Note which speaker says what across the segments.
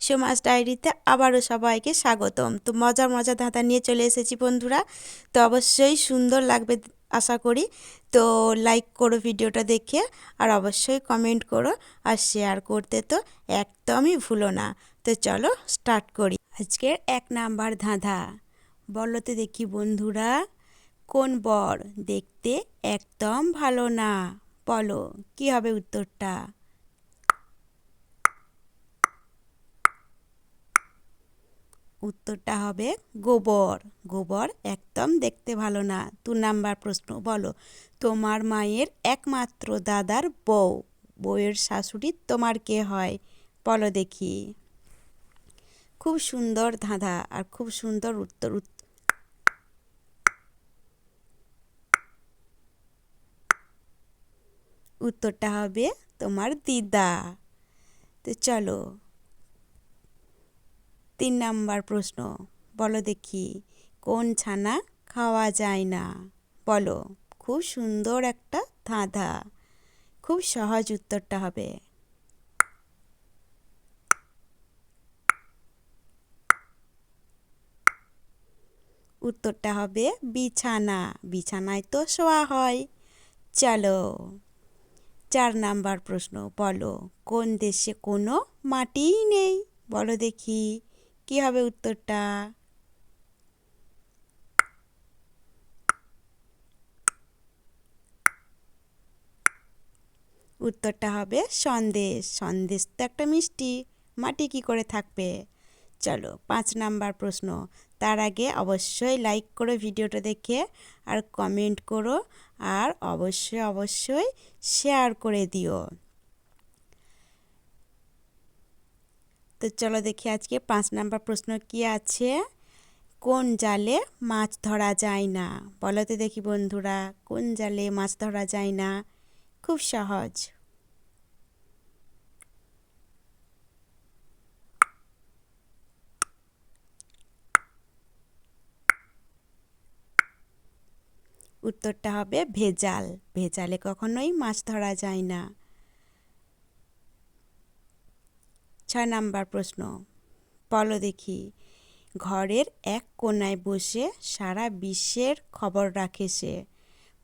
Speaker 1: সমাজ ডায়েরিতে আবারও সবাইকে স্বাগতম। তো মজার মজার ধাঁধা নিয়ে চলে এসেছি বন্ধুরা। তো অবশ্যই সুন্দর লাগবে আশা করি। তো লাইক করো ভিডিওটা দেখে আর অবশ্যই কমেন্ট করো আর শেয়ার করতে তো একদমই ভুলো না। তো চলো স্টার্ট করি। আজকের এক নাম্বার ধাঁধা। বলো তো দেখি বন্ধুরা, কোন বর দেখতে একদম ভালো না? বলো, কি হবে উত্তরটা? উত্তরটা হবে গোবর। গোবর একদম দেখতে ভালো না। দু নাম্বার প্রশ্ন, বলো, তোমার মায়ের একমাত্র দাদার বউ, বউয়ের শাশুড়ি তোমার কে হয়? বলো দেখি। খুব সুন্দর ধাঁধা আর খুব সুন্দর উত্তর উত্তরটা হবে তোমার দিদা। তো চলো তিন নাম্বার প্রশ্ন, বলো দেখি কোন ছানা খাওয়া যায় না? বলো, খুব সুন্দর একটা ধাঁধা। খুব সহজ উত্তরটা হবে। উত্তরটা হবে বিছানা। বিছানায় তো শোয়া হয়। চলো, চার নাম্বার প্রশ্ন, বলো কোন দেশে কোনো মাটিই নেই? বলো দেখি কি হবে উত্তরটা? উত্তরটা হবে সন্দেশ। সন্দেশ তো একটা মিষ্টি। মাটি কি করে থাকবে? চলো, পাঁচ নাম্বার প্রশ্ন। তার আগে অবশ্যই লাইক করো ভিডিওটা দেখে আর কমেন্ট করো আর অবশ্যই অবশ্যই শেয়ার করে দিও। তো চলো দেখি আজকে পাঁচ নাম্বার প্রশ্ন কি আছে? কোন জালে মাছ ধরা যায় না? বলো দেখি বন্ধুরা, কোন জালে মাছ ধরা যায় না? খুব সহজ। উত্তরটা হবে ভেজাল। ভেজালে কখনোই মাছ ধরা যায় না। ছয় নাম্বার প্রশ্ন। বলো দেখি, ঘরের এক কোনায় বসে সারা বিশ্বের খবর রাখে সে।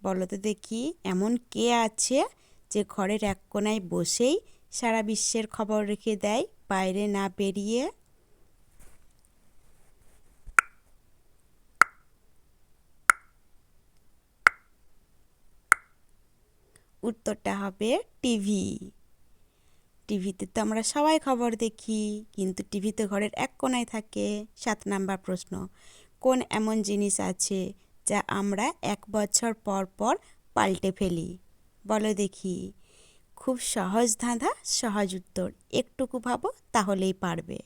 Speaker 1: বলো তো দেখি, এমন কে আছে যে ঘরের এক কোনায় বসেই সারা বিশ্বের খবর রেখে দেয় বাইরে না বেরিয়ে? উত্তরটা হবে টিভি। টিভিতে তো আমরা সবাই খবর দেখি, কিন্তু টিভিতে ঘরের এক কোনায় থাকে সাত নাম্বার প্রশ্ন, কোন এমন জিনিস আছে যা আমরা এক বছর পর পর পাল্টে ফেলি? বলো দেখি। খুব সহজ ধাঁধা, সহজ উত্তর, একটুকু ভাবো তাহলেই পারবে।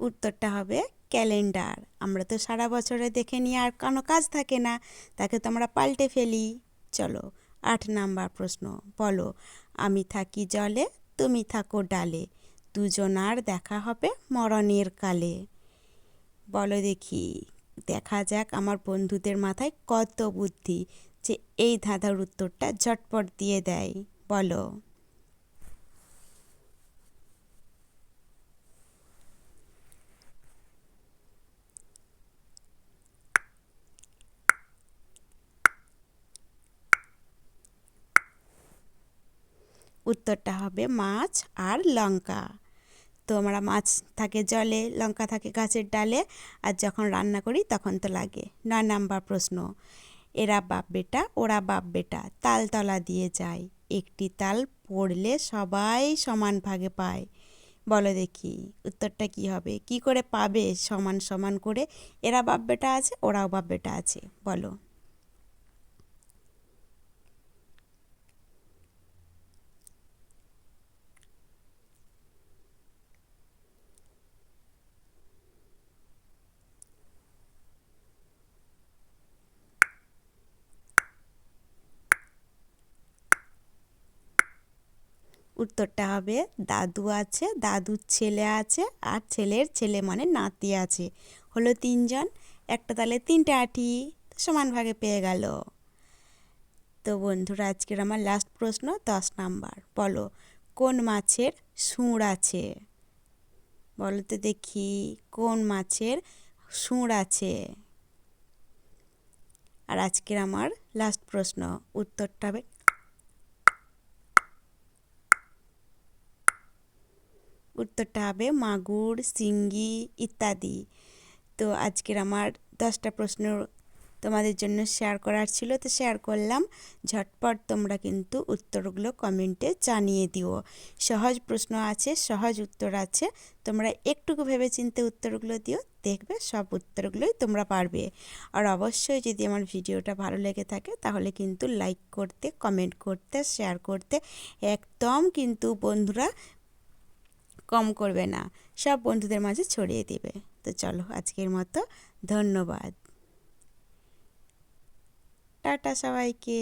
Speaker 1: উত্তরটা হবে ক্যালেন্ডার। আমরা তো সারা বছরে দেখে নিয়ে আর কোনো কাজ থাকে না। তাকে তো আমরা পাল্টে ফেলি। চলো, আট নাম্বার প্রশ্ন। বলো, আমি থাকি জলে, তুমি থাকো ডালে। দুজনার দেখা হবে মরণের কালে। বলো দেখি, দেখা যাক আমার বন্ধুদের মাথায় কত বুদ্ধি যে এই ধাঁধার উত্তরটা ঝটপট দিয়ে দেয়। বলো। উত্তরটা হবে মাছ আর লঙ্কা। তো আমরা মাছ থাকে জলে, লঙ্কা থাকে গাছের ডালে, আর যখন রান্না করি তখন তো লাগে। নয় নাম্বার প্রশ্ন, এরা বাপ বেটা, ওরা বাপ বেটা তালতলা দিয়ে যায়। একটি তাল পড়লে সবাই সমান ভাগে পায়। বলো দেখি, উত্তরটা কি হবে? কি করে পাবে সমান সমান করে? এরা বাপ বেটা আছে, ওরাও বাপ বেটা আছে। বলো। উত্তরটা হবে দাদু আছে, দাদুর ছেলে আছে আর ছেলের ছেলে মানে নাতি আছে। হলো তিনজন, একটা তালে তিনটে আটি, সমান ভাগে পেয়ে গেল। তো বন্ধুরা, আজকের আমার লাস্ট প্রশ্ন, দশ নাম্বার। বলো, কোন মাছের সুর আছে? বলো তো দেখি, কোন মাছের সুর আছে? আর আজকের আমার লাস্ট প্রশ্ন, উত্তরটা হবে উত্তরটা হবে মাগুর, শিঙ্গি ইত্যাদি। তো আজকের আমার দশটা প্রশ্ন তোমাদের জন্য শেয়ার করার ছিল, তো শেয়ার করলাম। ঝটপট তোমরা কিন্তু উত্তরগুলো কমেন্টে জানিয়ে দিও। সহজ প্রশ্ন আছে, সহজ উত্তর আছে। তোমরা একটুকু ভেবে চিনতে উত্তরগুলো দিও, দেখবে সব উত্তরগুলোই তোমরা পারবে। আর অবশ্যই যদি আমার ভিডিওটা ভালো লেগে থাকে, তাহলে কিন্তু লাইক করতে কমেন্ট করতে শেয়ার করতে, একদম কিন্তু বন্ধুরা কম করবে না, সব বন্ধুদের মাঝে ছড়িয়ে দিবে। তো চলো, আজকের মতো ধন্যবাদ। টাটা সবাইকে।